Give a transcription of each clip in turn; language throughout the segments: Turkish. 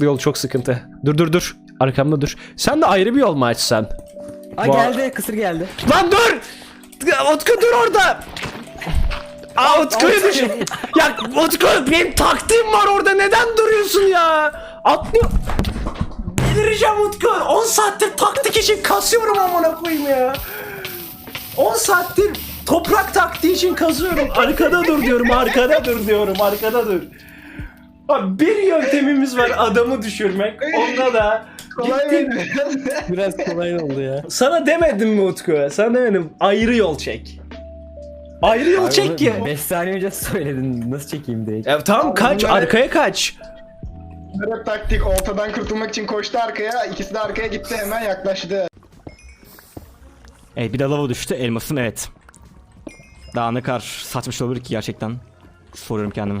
Bu yol çok sıkıntı. Dur dur dur. Arkamda dur. Sen de ayrı bir yol mu açsan? Aa Bu- geldi kısır geldi. Lan dur! Utku dur orada! Aa Utku'yu düşün. ya Utku benim taktiğim var orada neden duruyorsun ya? Atlıyor. Delireceğim Utku. 10 saattir taktik için kasıyorum amına koyayım ya. 10 saattir toprak taktiği için kazıyorum. Arkada dur diyorum, arkada dur diyorum, arkada dur. Abi bir yöntemimiz var adamı düşürmek. Onda da Kolay mıydı? Biraz kolay oldu ya. Sana demedim mi Utku? Sana demedim. Ayrı yol çek. Ayrı yol çek ki. 5 saniye önce söyledin nasıl çekeyim diye. Ya tamam Abi kaç bunları- arkaya kaç. Rap taktik ortadan kurtulmak için koştu arkaya. İkisi de arkaya gitti hemen yaklaştı. Evet bir de lava düştü elmasım evet. Daha ne kadar saçma şey olabilir ki gerçekten. Soruyorum kendime.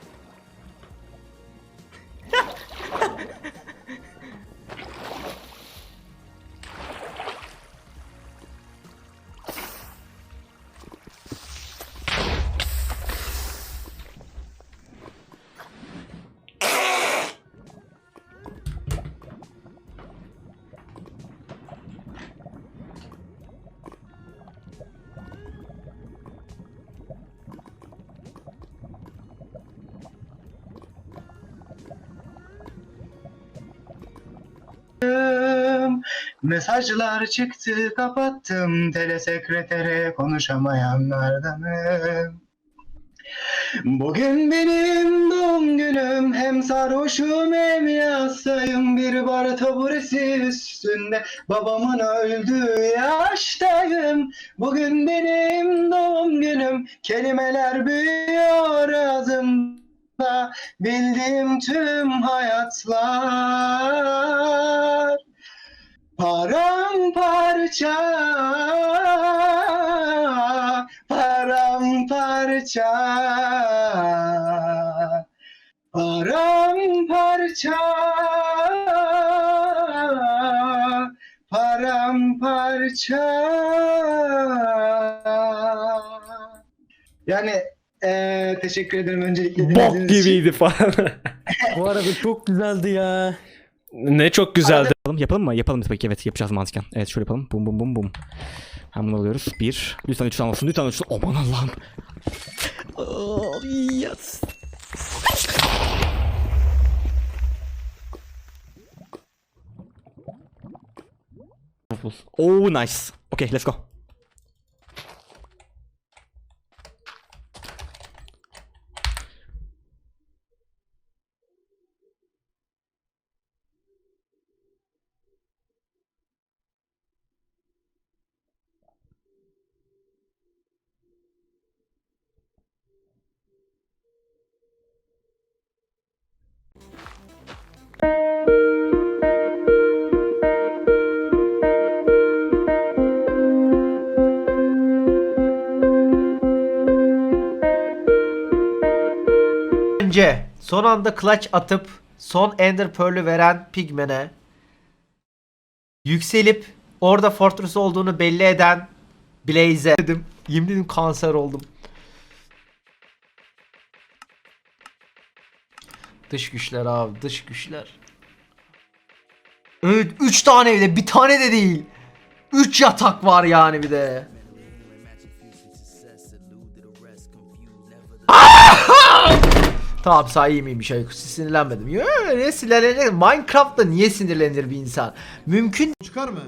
Mesajlar çıktı kapattım telesekretere konuşamayanlardanım. Bugün benim doğum günüm hem sarhoşum hem yastayım bir bar taburesi üstünde babamın öldüğü yaştayım. Bugün benim doğum günüm kelimeler büyüyor ağzımda bildiğim tüm hayatlar. Paramparça Paramparça Paramparça Paramparça Yani eee teşekkür ederim öncelikle Bok gibiydi falan. Bu arada çok güzeldi ya. ne çok güzeldi. Yapalım, yapalım mı? Yapalım tabii ki evet yapacağız mantıken. Evet şöyle yapalım. Bum bum bum bum. Hem bunu alıyoruz. Bir. Lütfen üç tane olsun. Lütfen üç tane. Aman Allah'ım. Oh, yes. Oh nice. Okay let's go. Önce son anda clutch atıp son Ender Pearl'ü veren Pigmen'e yükselip orada Fortress olduğunu belli eden Blaze'e dedim. Yemin ederim kanser oldum. Dış güçler abi dış güçler. Evet 3 tane evde bir tane de değil. 3 yatak var yani bir de. Tamam sağ iyi miymiş Aykut sinirlenmedim. Yo, ne sinirlenecek? Minecraft'ta niye sinirlenir bir insan? Mümkün Çıkar mı?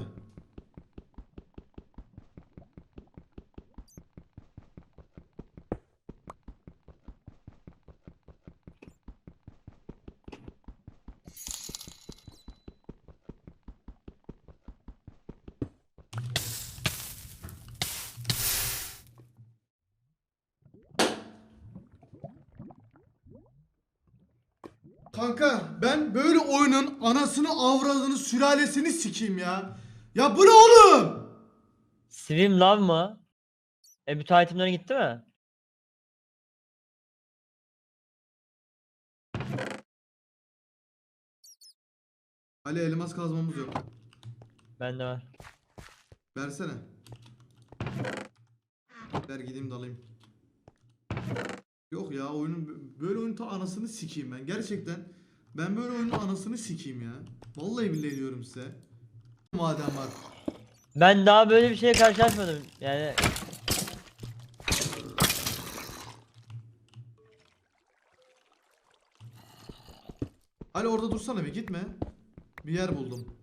Kanka ben böyle oyunun anasını avradını sülalesini sikeyim ya. Ya bu ne oğlum? Swim Love mı? E bütün gitti mi? Ali elmas kazmamız yok. Bende var. Versene. Ver gideyim dalayım. Yok ya oyunun böyle oyunun ta anasını sikeyim ben. Gerçekten ben böyle oyunun anasını sikeyim ya. Vallahi billahi diyorum size. Madem var. Ben daha böyle bir şeye karşılaşmadım. Yani Ali orada dursana bir gitme. Bir yer buldum.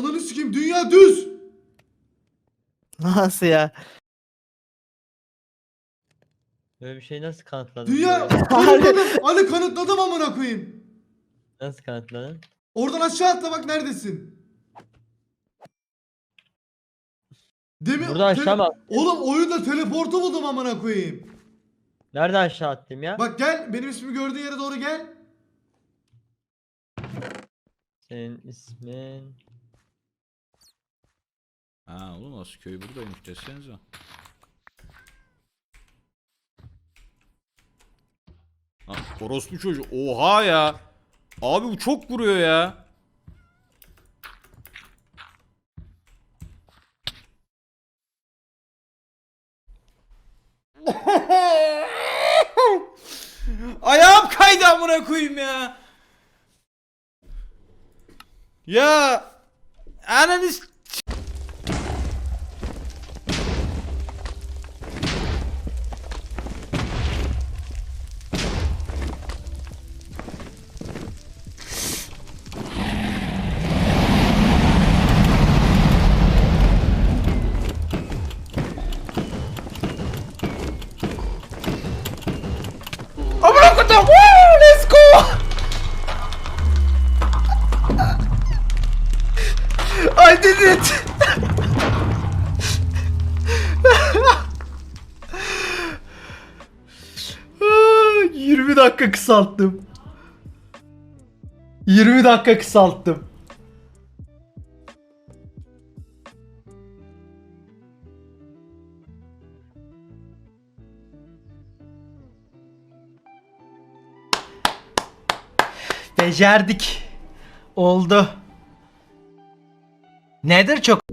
Ananı sikeyim dünya düz. Nasıl ya? böyle bir şey nasıl kanıtladın? Dünya Böyle- kanıtladım. Ali kanıtladım amına koyayım. Nasıl kanıtladın? Oradan aşağı atla bak neredesin. Demin Buradan aşağı mı? Oğlum oyunda teleportu buldum amına koyayım. Nereden aşağı attım ya? Bak gel benim ismimi gördüğün yere doğru gel. Senin ismin... Ha oğlum nasıl köy buradaymış desenize. Ha, orospu çocuğu. Oha ya. Abi bu çok vuruyor ya. Ayağım kaydı amına koyayım ya. Ya ananı koyayım. Woo, let's go. I did it. 20 dakika kısalttım. 20 dakika kısalttım. Becerdik. Oldu. Nedir çok